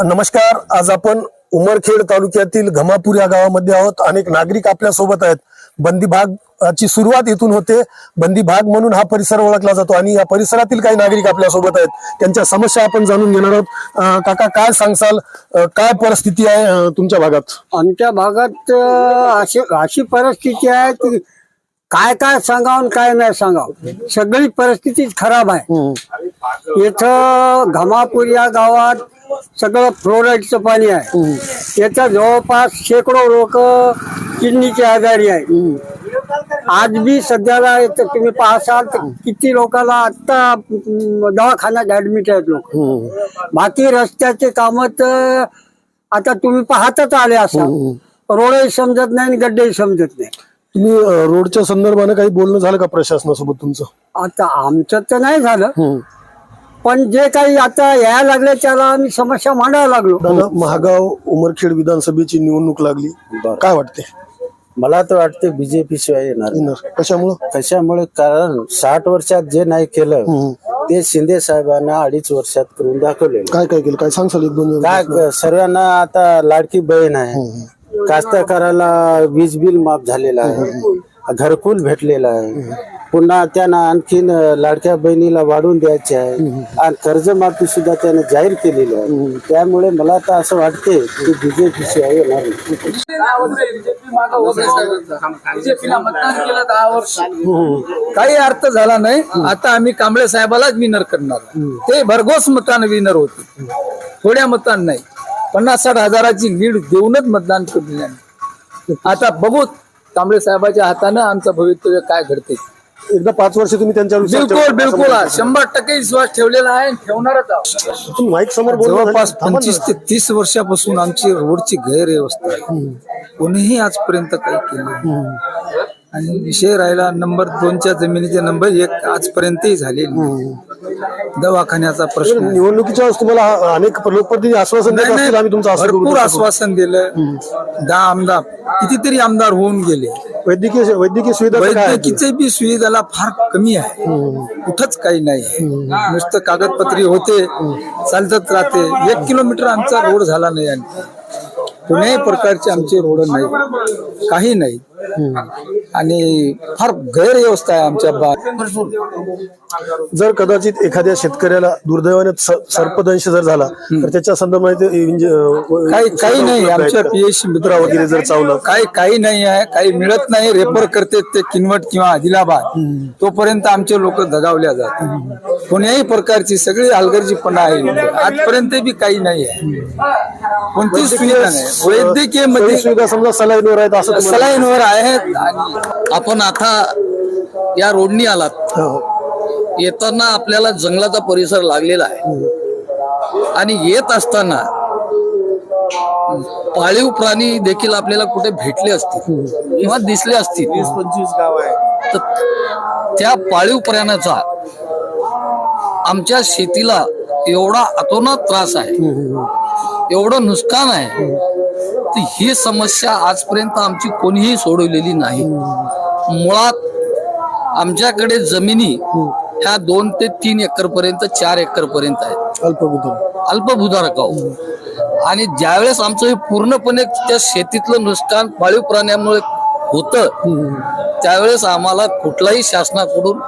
नमस्कार आज आपण उमरखेड तालुक्यातील घमापूर या गावामध्ये आहोत. अनेक नागरिक आपल्यासोबत आहेत. बंदी भाग ची सुरुवात इथून होते. बंदी भाग म्हणून हा परिसर ओळखला जातो आणि या परिसरातील काही नागरिक आपल्यासोबत आहेत. त्यांच्या समस्या आपण जाणून घेणार आहोत. काका काय सांगसाल? काय परिस्थिती आहे तुमच्या भागात? आमच्या भागात अशी अशी परिस्थिती आहे की काय काय सांगावं आणि काय नाही सांगावं. सगळी परिस्थितीच खराब आहे. इथं घमापूर या गावात सगळं फ्लोराईडचं पाणी आहे. याचा जवळपास शेकडो लोक किडनीचे आजारी आहे आज बी सध्याला इथं तुम्ही पाहसाल तर किती लोकांना आता अं, दवाखान्यात ऍडमिट आहेत लोक. बाकी रस्त्याचे काम तर आता तुम्ही पाहतच आले असाल. रोडही समजत नाही आणि गड्डेही समजत नाही. तुम्ही अं, रोडच्या संदर्भाने काही बोलणं झालं का प्रशासनासोबत तुमचं? आता आमचं तर नाही झालं. पण जे काही आता यायला लागले त्याला आम्ही समस्या मांडायला लागलो. दादा महागाव उमरखेड विधानसभेची निवडणूक लागली. काय वाटते मला तर वाटतं बीजेपी शिवाय येणार कशामुळं? कशामुळे? कारण साठ वर्षात जे नाही केलं ते शिंदे साहेबांना अडीच वर्षात करून दाखवलेलं. काय काय केलं? काय सांगसाल एक दोन काय सर्वांना आता लाडकी बहीण आहे. कास्तकाराला वीज बिल माफ झालेलं आहे. घरकुल भेटलेलं आहे. पुन्हा त्यांना आणखीन लाडक्या बहिणीला वाढवून द्यायचे आहे. आणि कर्जमाफी सुद्धा त्याने जाहीर केलेली आहे. त्यामुळे मला तर असं वाटते की बीजेपी शिवाय येणार नाही. बीजेपीला मतदान केलं दहा वर्ष. काही अर्थ झाला नाही. आता आम्ही कांबळे साहेबालाच विनर करणार. ते भरघोस मतानं विनर होते. थोड्या मतान नाही. पन्नास साठ हजाराची लीड देऊनच मतदान केले आम्ही. आता बघू कांबळे साहेबाच्या हातानं आमचं भवितव्य काय घडते एकदा पाच वर्ष तुम्ही त्यांच्यावर बिलकुल. बिलकुल शंभर टक्के विश्वास ठेवलेला आहे ठेवणारच आहोत माईक समोर जवळपास. पंचवीस ते तीस वर्षापासून आमची रोडची गैरव्यवस्था आहे कोणीही आजपर्यंत काही केलं. आणि विषय राहिला नंबर दोनच्या जमिनीचे नंबर एक आजपर्यंतही नाही. दवाखान्याचा प्रश्न आहे. निवडणुकीच्या वेळेस तुम्हाला हा- अनेक लोकप्रतिनिधी आश्वासन देत नाही, असतील आम्ही तुमचं असं करू, भरपूर तसं करू. आश्वासन दिलं. दहा आमदार कितीतरी आमदार होऊन गेले. वैद्यकीय वैद्यकीय सुविधा काय आहे? वैद्यकीय बी सुविधाला फार कमी आहे. कुठंच काही नाही. नुसतं कागदपत्री होते चालतच राहते. एक किलोमीटर आमचा रोड झाला नाही आणखी कोण्याही प्रकारचे आमचे रोड नाही. काही नाही. आणि फार गैरव्यवस्था आहे आमच्या बा जर कदाचित एखाद्या शेतकऱ्याला दुर्दैवाने सर्पदंश जर झाला तर त्याच्या संदर्भात अं, काही काही नाही आमच्या का? पीएचसी मुद्रा वगैरे जर चावलं. काही काही नाही आहे काही मिळत नाही. रेफर करते ते किनवट किंवा आदिलाबाद. तोपर्यंत आमचे लोक दगावल्या जातात. कोण्याही प्रकारची सगळी हलगर्जीपणा आहे. आजपर्यंत बी काही नाही आहे. कोणतीच सुविधा नाही. वैद्यकीयमध्ये सुविधा समजा सलाईनवर आहेत असं सलाईनवर आहेत आणि आपण आता या रोडनी आलात. हो. येताना आपल्याला जंगलाचा परिसर लागलेला आहे. आणि येत असताना पाळीव प्राणी देखील आपल्याला कुठे भेटले असतील किंवा दिसले असतील. वीस पंचवीस गाव आहे. तर त्या पाळीव प्राण्याचा आमच्या शेतीला एवढा अतोनात त्रास आहे. एवढं नुकसान आहे. तर ही समस्या आजपर्यंत आमची कोणीही सोडवलेली नाही. मुळात आमच्याकडे जमिनी ह्या दोन ते तीन एकर पर्यंत चार एकर पर्यंत आहेत अल्पभूतल अल्पभूधारकाऊ आणि ज्यावेळेस आमचं हे पूर्णपणे त्या शेतीतलं नुकसान पाळीव प्राण्यामुळे होतं त्यावेळेस आम्हाला कुठलाही शासनाकडून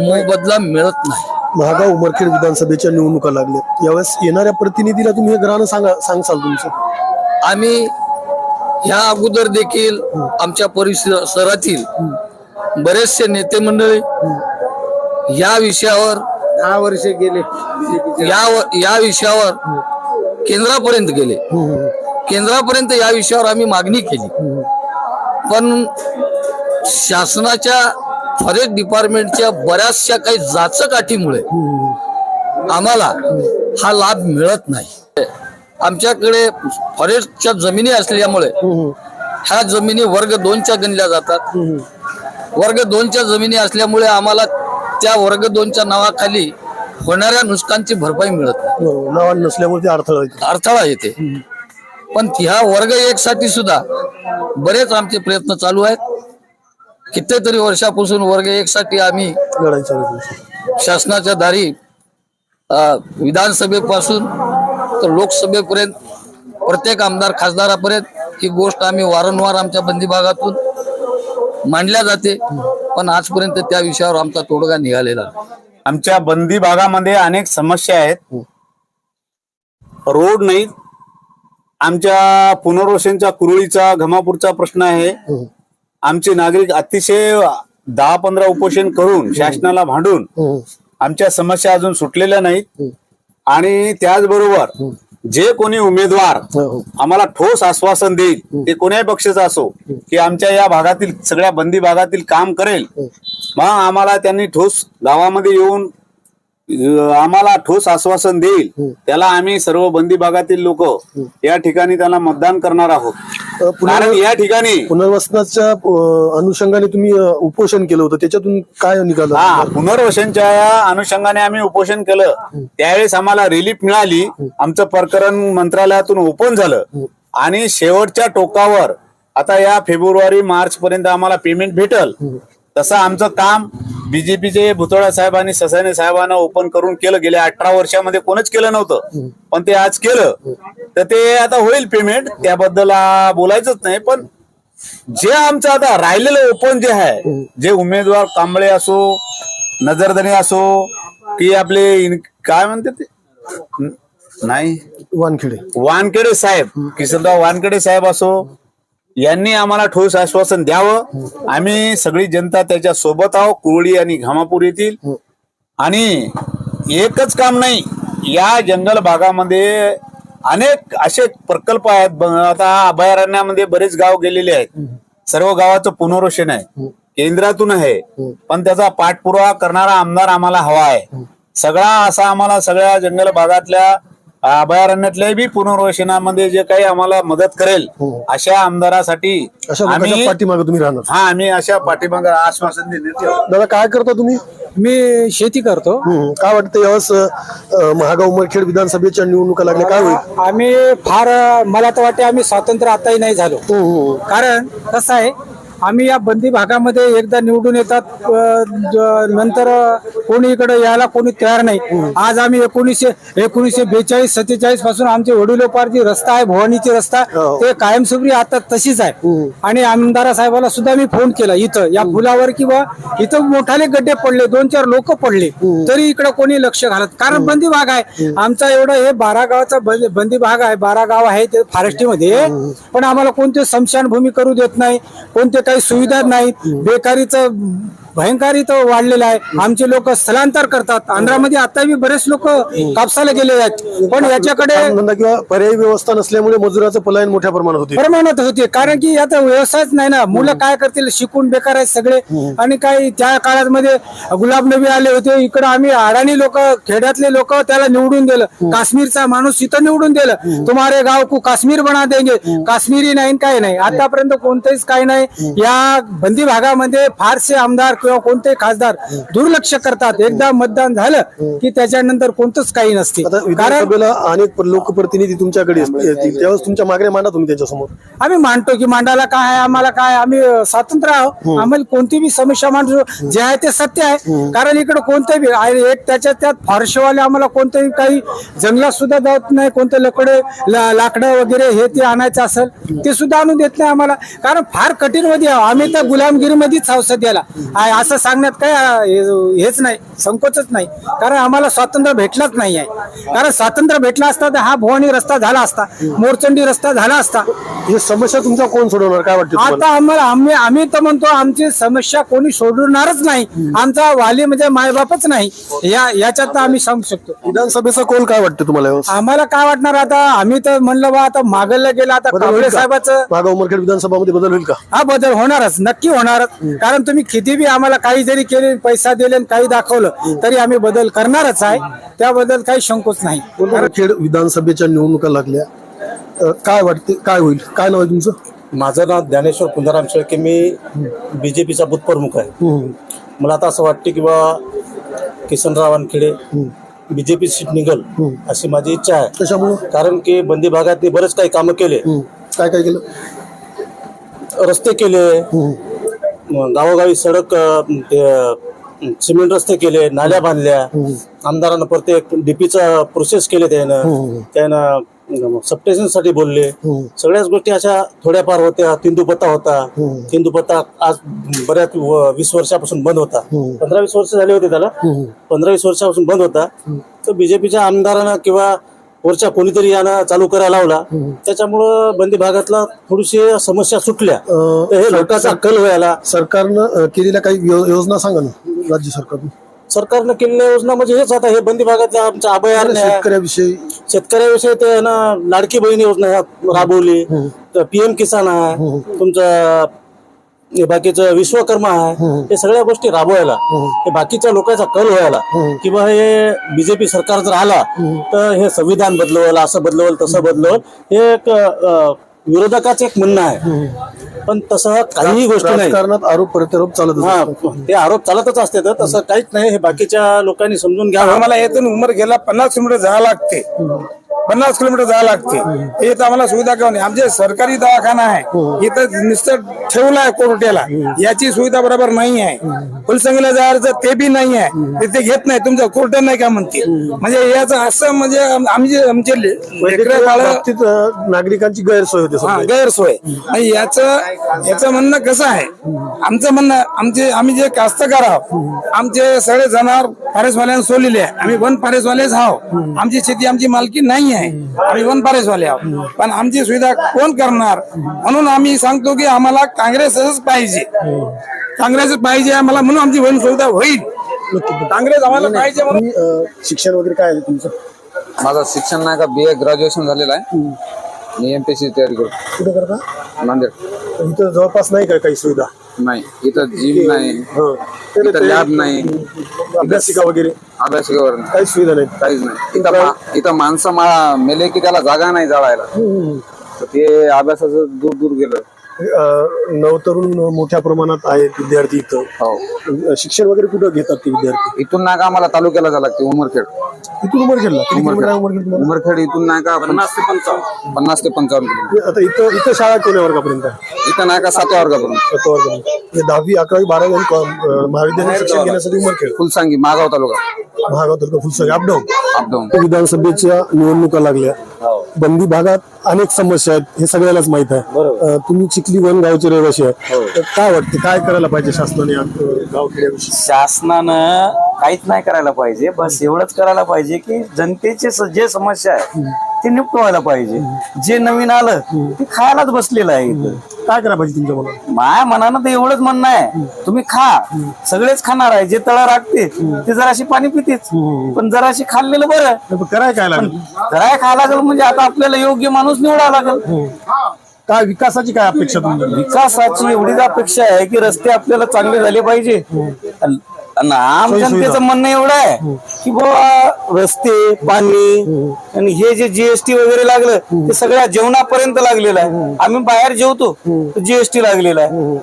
मोबदला मिळत नाही. महागाव उमरखेड विधानसभेच्या निवडणुका लागल्या यावेळेस येणाऱ्या प्रतिनिधीला तुम्ही हे ग्रहानं सांगा सांगसाल तुमचं. आम्ही ह्या अगोदर देखील आमच्या परिसरातील बरेचसे नेते मंडळी या विषयावर दहा वर्ष गेले. या या विषयावर केंद्रापर्यंत गेले. केंद्रापर्यंत या विषयावर आम्ही मागणी केली. पण शासनाच्या फॉरेस्ट डिपार्टमेंटच्या बऱ्याचशा काही जाचकाठीमुळे आम्हाला हा लाभ मिळत नाही. आमच्याकडे फॉरेस्टच्या जमिनी असल्यामुळे ह्या जमिनी वर्ग दोनच्या गणल्या जातात. वर्ग दोनच्या जमिनी असल्यामुळे आम्हाला त्या वर्ग दोनच्या नावाखाली होणाऱ्या नुकसानची भरपाई मिळत नाही. नावान नसल्यामुळे अडथळा येतो. अडथळा येते. पण ह्या वर्ग एक साठी सुद्धा बरेच आमचे प्रयत्न चालू आहेत. कितीतरी वर्षापासून वर्ग एक साठी आम्ही. शासनाच्या दारी विधानसभेपासून तर लोकसभेपर्यंत प्रत्येक आमदार खासदारापर्यंत ही गोष्ट आम्ही वारंवार आमच्या बंदी भागातून मांडल्या जाते. पण आजपर्यंत त्या विषयावर आमचा तोडगा निघालेला आमच्या बंदी भागामध्ये अनेक समस्या आहेत. रोड नाहीत आमच्या पुनर्वसनच्या कुरळीचा घमापूरचा प्रश्न आहे. आमचे नागरिक अतिशय दहा पंधरा उपोषण करून शासनाला भांडून आमच्या समस्या अजून सुटलेल्या नाहीत. आणि त्याचबरोबर जे कोणी उमेदवार आम्हाला ठोस आश्वासन देईल ते कोण्याही पक्षाचा असो की आमच्या या भागातील सगळ्या बंदी भागातील काम करेल मग आम्हाला त्यांनी ठोस गावामध्ये येऊन आम्हाला ठोस आश्वासन देईल. त्याला आम्ही सर्व बंदी भागातील लोक या ठिकाणी त्याला मतदान करणार आहोत. कारण या ठिकाणी पुनर्वसनाच्या अनुषंगाने तुम्ही उपोषण केलं होतं. त्याच्यातून काय निघालं? हा पुनर्वसनच्या अनुषंगाने आम्ही उपोषण केलं. त्यावेळेस आम्हाला रिलीफ मिळाली. आमचं प्रकरण मंत्रालयातून ओपन झालं. आणि शेवटच्या टोकावर आता या फेब्रुवारी मार्च पर्यंत आम्हाला पेमेंट भेटल. तसं आमचं काम बीजेपीचे भुतोळा साहेब आणि ससाने साहेबांना ओपन करून केलं. गेल्या अठरा वर्षामध्ये कोणच केलं नव्हतं. पण ते आज केलं. तर ते आता होईल पेमेंट. त्याबद्दल बोलायचंच नाही. पण जे आमचं आता राहिलेलं ओपन जे आहे जे उमेदवार कांबळे असो नजरदणी असो की आपले इन- काय म्हणते ते? नाही. वानखेडे. वानखेडे साहेब किशनराव वानखेडे साहेब असो यांनी आम्हाला ठोस आश्वासन द्यावं. आम्ही सगळी जनता त्याच्या सोबत आहोत कुरळी आणि घामापूर येथील. आणि एकच काम नाही या जंगल भागामध्ये अनेक असे प्रकल्प आहेत. आता अभयारण्यामध्ये बरेच गाव गेलेले आहेत. सर्व गावाचं पुनर्वसन आहे. केंद्रातून आहे. पण त्याचा पाठपुरावा करणारा आमदार आम्हाला हवा आहे. सगळा असा आम्हाला सगळ्या जंगल भागातल्या अभयारण्यातल्या बी पुनर्वसनामध्ये जे काही आम्हाला मदत करेल अशा आमदारासाठी अशा लोकांच्या आम्ही पाठीमागे तुम्ही राहणार. हा आम्ही अशा पाठीमागे आश्वासन देण्यात येऊ. दादा काय करता तुम्ही? मी शेती करतो. हम्म. काय वाटतं यावेळेस अ, महागाव उमरखेड विधानसभेच्या निवडणुका लागल्या काय होईल? आम्ही फार मला तर वाटते आम्ही स्वातंत्र्य आताही नाही झालो. कारण कसं आहे आम्ही या बंदी भागामध्ये एकदा निवडून येतात नंतर कोणी इकडे यायला कोणी तयार नाही. आज आम्ही एकोणीसशे एकोणीसशे बेचाळीस सत्तेचाळीसपासून आमचे वडिलोपार जी रस्ता आहे भवानीची रस्ता हो. ते कायमस्वरूपी आता तशीच आहे. आणि आमदार साहेबाला सुद्धा मी फोन केला इथं या पुलावर किंवा इथं मोठाले गड्डे पडले दोन चार लोक पडले तरी इकडे कोणी लक्ष घालत कारण बंदी भाग आहे. आमचा एवढा हे बारा गावाचा बंदी बंदी भाग आहे बारा गाव आहे ते फॉरेस्टमध्ये पण आम्हाला कोणते स्मशानभूमी करू देत नाही कोणते काही सुविधा नाहीत. बेकारीचं भयंकर इथं वाढलेलं आहे. आमचे लोक स्थलांतर करतात. आंध्रामध्ये आता बी बरेच लोक कापसाला गेले आहेत. पण याच्याकडे किंवा पर्यायी व्यवस्था नसल्यामुळे मजुराचं पलायन मोठ्या प्रमाणात होते. प्रमाणात होते. कारण की आता व्यवसायच नाही ना. मुलं काय करतील? शिकून बेकार आहेत सगळे. आणि काही त्या काळामध्ये गुलाब नबी आले होते. इकडे आम्ही अडाणी लोक खेड्यातले लोक त्याला निवडून दिलं. काश्मीरचा माणूस इथं निवडून दिलं. तुम्हारे गाव को काश्मीर बना देंगे. काश्मीरी नाही काही नाही. आतापर्यंत कोणतेच काही नाही. या बंदी भागामध्ये फारसे आमदार किंवा कोणते खासदार दुर्लक्ष करतात. एकदा मतदान झालं की त्याच्यानंतर कोणतंच काही नसते. कारण अनेक लोकप्रतिनिधी तुमच्याकडे त्यावेळेस तुमच्या मागण्या मांडा तुम्ही त्यांच्यासमोर. आम्ही मांडतो की मांडायला काय आहे आम्हाला काय आम्ही अ, स्वतंत्र आहोत. आम्हाला कोणती बी समस्या मांडतो जे आहे ते सत्य आहे. कारण इकडे कोणते बी एक त्याच्यात त्यात फारशेवाले आम्हाला कोणतेही काही जंगलात सुद्धा जात नाही. कोणते लकडे लाकडं वगैरे हे ते आणायचं असेल ते सुद्धा आणून देत नाही आम्हाला. कारण फार कठीणमध्ये. आम्ही तर गुलामगिरीमध्येच आहे असं सांगण्यात काय हे- हेच नाही संकोचच नाही. कारण आम्हाला स्वातंत्र्य भेटलाच नाही आहे कारण स्वातंत्र्य भेटला असता तर हा भवानी रस्ता झाला असता मोरचंडी रस्ता झाला असता. ही समस्या तुमचा कोण सोडवणार? काय वाटतं तुम्हाला? आता आम्हाला आम्ही आम्ही तर म्हणतो आमची समस्या कोणी सोडवणारच नाही. आमचा वाली म्हणजे मायबापच नाही. या याच्यात तर आम्ही सांगू शकतो. विधानसभेचा कोल काय वाटतं तुम्हाला? आम्हाला काय वाटणार आता? आम्ही तर म्हणलं बा आता मागलं गेलं आता बदल होईल कांबळे का? साहेबाचं उमरखेड विधानसभामध्ये बदल होईल का? हा बदल होणारच नक्की होणारच. कारण तुम्ही किती बी आम्हाला काही जरी केले पैसा दिले आणि काही दाखवलं तरी आम्ही बदल करणारच आहे. त्याबद्दल काही शंकोच नाही. खेड विधानसभेच्या निवडणुका लागल्या? काय वाटते काय होईल? काय नाव आहे तुमचं? माझं नाव ज्ञानेश्वर पुंजाराम शेळके. मी बीजेपीचा बूथ प्रमुख आहे. मला आता असं वाटते की बा किसनराव वानखेडे बीजेपी सीट निघल अशी माझी इच्छा आहे. त्याच्यामुळं कारण की बंदी भागात बरेच काही कामं केले. काय काय केलं? रस्ते केले. गावोगावी सडक सिमेंट रस्ते केले नाल्या बांधल्या. आमदारांना प्रत्येक डीपीचा प्रोसेस केले त्यानं. त्यानं सबस्टेशनसाठी बोलले. सगळ्याच गोष्टी अशा थोड्याफार होत्या. तिंदुपत्ता होता. तिंदुपत्ता आज बऱ्याच वीस वर्षापासून बंद होता. पंधरा वीस वर्ष झाले होते त्याला. पंधरा वीस वर्षापासून बंद होता. तर बीजेपीच्या आमदारानं किंवा वरच्या कोणीतरी यानं चालू करायला लावला. त्याच्यामुळं बंदी भागातला थोडीशी समस्या सुटल्या. तर हे लोकांचा कल व्हायला. सरकारनं केलेल्या काही यो- योजना सांगा ना राज्य सरकारनं. सरकारनं केलेल्या योजना म्हणजे हेच आता हे बंदी भागातल्या आमच्या अभयारण्य. शेतकऱ्याविषयी. शेतकऱ्याविषयी ते ना लाडकी बहीण योजना राबवली. तर पीएम किसान आहे. तुमचं बाकीचं विश्वकर्मा आहे हे सगळ्या गोष्टी राबवायला हे बाकीच्या लोकांचा कल व्हायला किंवा हे बीजेपी सरकार जर आला तर हे संविधान बदलवल असं बदलवल तसं बदलवल हे एक विरोधकाचं एक म्हणणं आहे. पण तसं काहीही गोष्टी नाही. आरोप प्रत्यारोप चालत हा ते आरोप चालतच असते तर तसं काहीच नाही हे बाकीच्या लोकांनी समजून घ्यावं. आम्हाला येथून उमर गेला पन्नास किलोमीटर जावं लागते. पन्नास किलोमीटर जावं लागते. इथं आम्हाला सुविधा किंवा नाही. आमचे सरकारी दवाखाना आहे. इथं नुसतं ठेवलं आहे कोरट्याला याची सुविधा बरोबर नाही आहे. फुलसंगीला जायचं ते बी नाही आहे. ते- ते घेत नाही. तुमचं कोर्ट नाही का म्हणते? म्हणजे याचं असं म्हणजे आम- आमचे आमचे नागरिकांची गैरसोय होते हा. गैरसोय. आणि याचं याचं म्हणणं कसं आहे? आमचं म्हणणं आमचे आम्ही जे कास्तकार आहोत आमचे सगळे जनावर फारेसवाल्यांना सोडलेले आहे. आम्ही वन फारेसवालेच आहोत. आमची शेती आमची मालकी नाही आहे. आम्ही वन फारेसवाले आहोत पण आमची सुविधा कोण करणार? म्हणून आम्ही सांगतो की आम्हाला काँग्रेसच पाहिजे. काँग्रेस पाहिजे आम्हाला म्हणून आमची वन सुविधा होईल. काँग्रेस आम्हाला पाहिजे म्हणून शिक्षण वगैरे काय आहे तुमचं? माझं शिक्षण नाही का बी ए ग्रॅज्युएशन झालेलं आहे. मी एम पी सी तयारी करतो. कुठे करता? नांदेड. इथं जवळपास नाही का काही सुविधा? नाही. इथं जिम नाही. हं. इथं लॅब नाही. अभ्यासिका वगैरे. अभ्यासिकेवर नाही. काहीच सुविधा नाही काहीच नाही. इथं मा- इथं माणसं मा मेले की त्याला जागा नाही जाळायला. तर ते अभ्यासाचं दूर दूर गेलं. नवतरुण मोठ्या प्रमाणात आहेत विद्यार्थी इथं. हो. शिक्षण वगैरे कुठं घेतात ते विद्यार्थी? इथून नाही का आम्हाला तालुक्याला जायला लागते उमरखेड. इथून उमरखेडला? किती किलोमीटर आहे उमरखेड तुम्हाला? उमरखेड इथून नाही का पन्नास ते पंचावन्न. पन्नास ते पंचावन्न किलोमीटर. आता इथं इथं शाळा कोण्या वर्गापर्यंत आहे? इथं नाही का सातव्या वर्गापर्यंत. सातव्या वर्गापर्यंत. हे दहावी अकरावी बारावी आणि कॉ- अं, महाविद्यालयीन शिक्षण घेण्यासाठी उमरखेड. फुलसांगी मागाव तालुका. महागाव तालुका Phulsang up down. Up down. विधानसभेच्या निवडणुका लागल्या. बंदी भागात अनेक समस्या आहेत हे सगळ्यालाच माहीत आहे. तुम्ही चिखली वन गावचे रहिवासी आहे. तर काय वाटते काय करायला पाहिजे शासनाने गावखेड्याविषयी? शासनानं काहीच नाही करायला पाहिजे बस एवढंच करायला पाहिजे की जनतेचे जे समस्या आहे ते निपटवायला पाहिजे. जे नवीन आलं ते खायलाच बसलेलं आहे काय करायला पाहिजे तुमच्या मनात? माया मनानं तर एवढंच म्हणणं आहे. तुम्ही खा. सगळेच खाणार आहे. जे तळा राखते ते जराशी पाणी पितेच. पण जराशी खाल्लेलं बरं. नाही, पण कराय काय लागेल? कराय खायला लागेल म्हणजे आता आपल्याला योग्य माणूस निवडा लागेल. काय विकासाची काय अपेक्षा तुमच्या विकासाची एवढीच अपेक्षा आहे की रस्ते आपल्याला चांगले झाले पाहिजे. आम जनतेचं म्हणणं एवढं आहे की बाबा रस्ते पाणी आणि हे जे जीएसटी वगैरे लागलं ते सगळ्या जेवणापर्यंत लागलेलं आहे. आम्ही बाहेर जेवतो जीएसटी लागलेला आहे.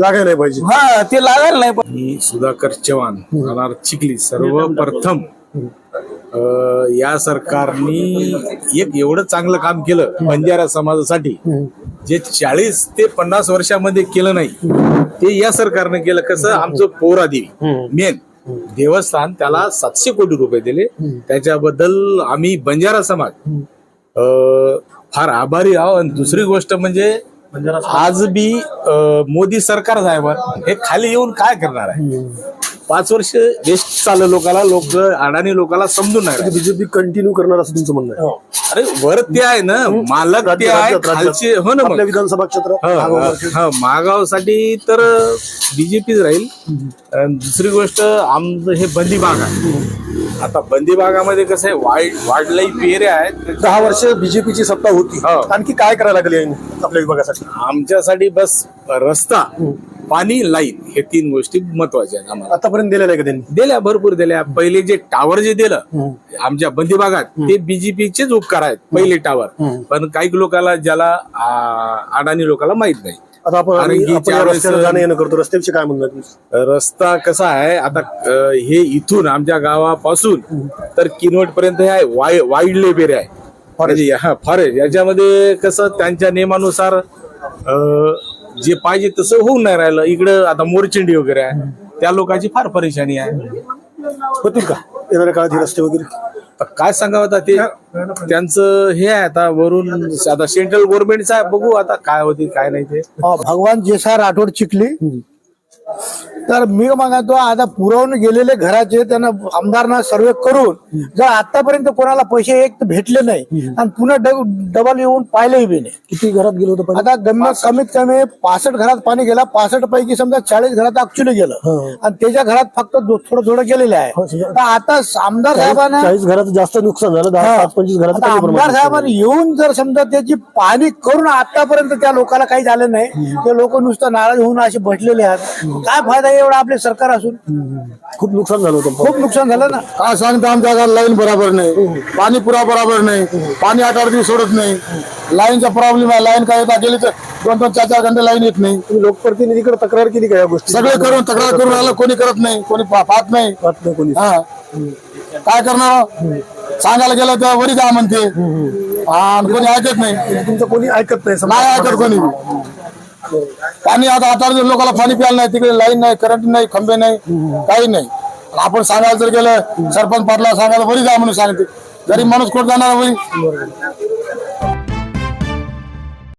लागायला पाहिजे. हा ते लागायला नाही मी सुधाकर चव्हाण चिखली सर्वप्रथम. या सरकारनी एक एवढं चांगलं काम केलं बंजारा समाजासाठी जे चाळीस ते पन्नास वर्षामध्ये केलं नाही ते या सरकारनं केलं. कसं आमचं पोरादेवी मेन देवस्थान त्याला सातशे कोटी रुपये दिले. त्याच्याबद्दल आम्ही बंजारा समाज फार आभारी आहो आणि दुसरी गोष्ट म्हणजे आज बी मोदी सरकार साहेब हे खाली येऊन काय करणार आहे? पाच वर्ष वेस्ट चाललं लोकाला लोक अडाणी लोकाला समजून नाही. बीजेपी कंटिन्यू करणार असं तुमचं म्हणणं आहे? अरे वर ते आहे ना मालक ते आहे. खालचे हो ना आपल्या विधानसभा क्षेत्रात हा महागावसाठी तर बीजेपीच राहील. दुसरी गोष्ट आमचं हे बंदी भाग आहे. आता बंदी भागामध्ये कसं आहे वाईट वाढलाही पेऱ्या आहेत. दहा वर्ष बीजेपीची सत्ता होती. हो. आणखी काय करायला लागेल आपल्या विभागासाठी? आमच्यासाठी बस रस्ता. पाणी लाईन हे तीन गोष्टी महत्त्वाच्या आहेत आम्हाला. आतापर्यंत दिले नाही का त्यांनी? दिल्या भरपूर दिल्या. पहिले जे टावर जे दिलं आमच्या बंदी भागात ते बीजेपीचेच उपकार आहेत पहिले टावर पण काही लोकांना ज्याला अडाणी लोकांना माहीत नाही. आता आपण करतो रस्त्याविषयी काय आहे? रस्ता कसा आहे आता हे इथून आमच्या गावापासून तर किनवट पर्यंत हे आहे वाईल्ड लेब एरिया आहे. म्हणजे हा फॉरेस्ट याच्यामध्ये कसं त्यांच्या नियमानुसार जे पाहिजे तसं होऊन नाही राहिलं. इकडं आता मोरचिंडी वगैरे आहे. त्या लोकांची फार परेशानी आहे. होतील का? येणाऱ्या काळात हे रस्ते वगैरे? आता काय सांगावं आता ते? त्यांचं हे आहे आता वरून आता सेंट्रल गव्हर्नमेंटचं आहे. बघू आता काय होते काय नाही ते. भगवान जेसा राठोड चिखली तर मी म्हणतो आता पुरवून गेलेले घराचे त्यांना आमदारना सर्वे करून जर आतापर्यंत कोणाला पैसे एक तर भेटले नाही आणि पुन्हा डबल येऊन पाहिलेही बी नाही. किती घरात गेलो होतं? आता गम्य कमीत कमी पासष्ट घरात पाणी गेला पासष्ट पैकी समजा चाळीस घरात ऍक्च्युली गेलं. आणि त्याच्या घरात फक्त थोडं थोडं गेलेलं आहे. तर आता आमदार साहेबांना चाळीस घरात जास्त नुकसान झालं पंचवीस घरात आमदार साहेबांनी येऊन जर समजा त्याची पाणी करून आतापर्यंत त्या लोकांना काही झालं नाही ते लोक नुसतं नाराज होऊन असे बसलेले आहेत. काय फायदा एवढा आपले सरकार असून खूप नुकसान झालं होतं. खूप नुकसान झालं ना. काय सांगता आमच्या गावात लाईन बरोबर नाही. पाणी पुरा बरोबर नाही. पाणी आठ आठ दिवस सोडत नाही. लाईनचा प्रॉब्लेम आहे. लाईन काय गेली तर दोन दोन चार चार घंटे लाईन येत नाही. तुम्ही लोकप्रतिनिधीकडे तक्रार केली का या गोष्टी सगळे करून तक्रार करून राहिलं. कोणी करत नाही. कोणी पा- पाहत नाही. पाहत नाही कोणी. हा. काय करणार? सांगायला गेलं तर वरी जा म्हणते. आणि कोणी ऐकत नाही. तुमचं कोणी ऐकत नाही. नाही ऐकत कोणी. पाणी आता आता लोकांना पाणी प्यायला नाही तिकडे लाईन नाही करंट नाही खंबे नाही काही नाही. आपण सांगायला जर गेलं सरपंच पाटला सांगायला बरी जा म्हणून सांगते. गरीब माणूस कोण जाणार वरी